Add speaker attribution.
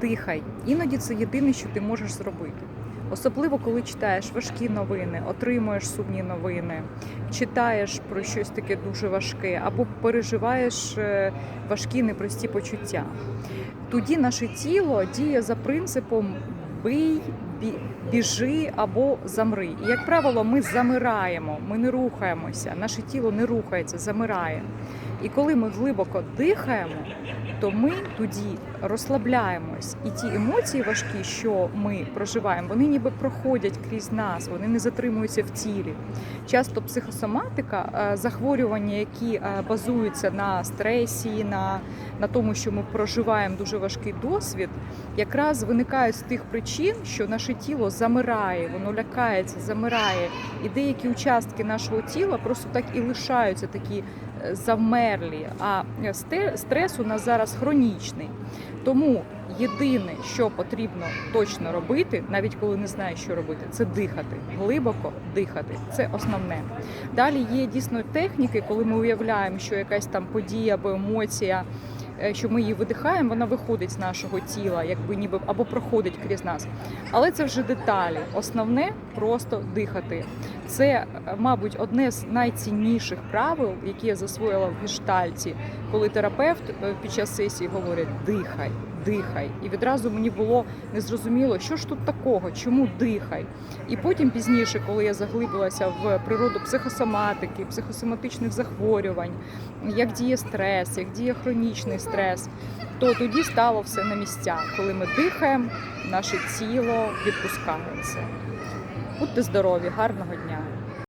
Speaker 1: Дихай. Іноді це єдине, що ти можеш зробити. Особливо, коли читаєш важкі новини, отримуєш сумні новини, читаєш про щось таке дуже важке, або переживаєш е, важкі непрості почуття. Тоді наше тіло діє за принципом бий, біжи або замри. І, як правило, ми замираємо, ми не рухаємося, наше тіло не рухається, замирає. І коли ми глибоко дихаємо, то ми тоді розслабляємось. І ті емоції важкі, що ми проживаємо, вони ніби проходять крізь нас, вони не затримуються в тілі. Часто психосоматика, е, захворювання, які е, базуються на стресі, на, на тому, що ми проживаємо дуже важкий досвід, якраз виникають з тих причин, що наше тіло замирає, воно лякається, замирає, і деякі участки нашого тіла просто так і лишаються такі е, завмерлі. А е, стрес у нас зараз хронічний. Тому єдине, що потрібно точно робити, навіть коли не знаєш, що робити, це дихати, глибоко дихати. Це основне. Далі є дійсно техніки, коли ми уявляємо, що якась там подія або емоція. Е, Що ми її видихаємо, вона виходить з нашого тіла, якби ніби або проходить крізь нас. Але це вже деталі. Основне просто дихати. Це, е, мабуть, одне з найцінніших правил, які я засвоїла в гештальті, коли терапевт е, під час сесії говорить дихай, дихай. І відразу мені було незрозуміло, що ж тут такого, чому дихай. І потім пізніше, коли я заглибилася в природу психосоматики, психосоматичних захворювань, як діє стрес, як діє хронічний стрес, то тоді стало все на місцях. Коли ми дихаємо, наше тіло відпускає це. Будьте здорові, гарного дня!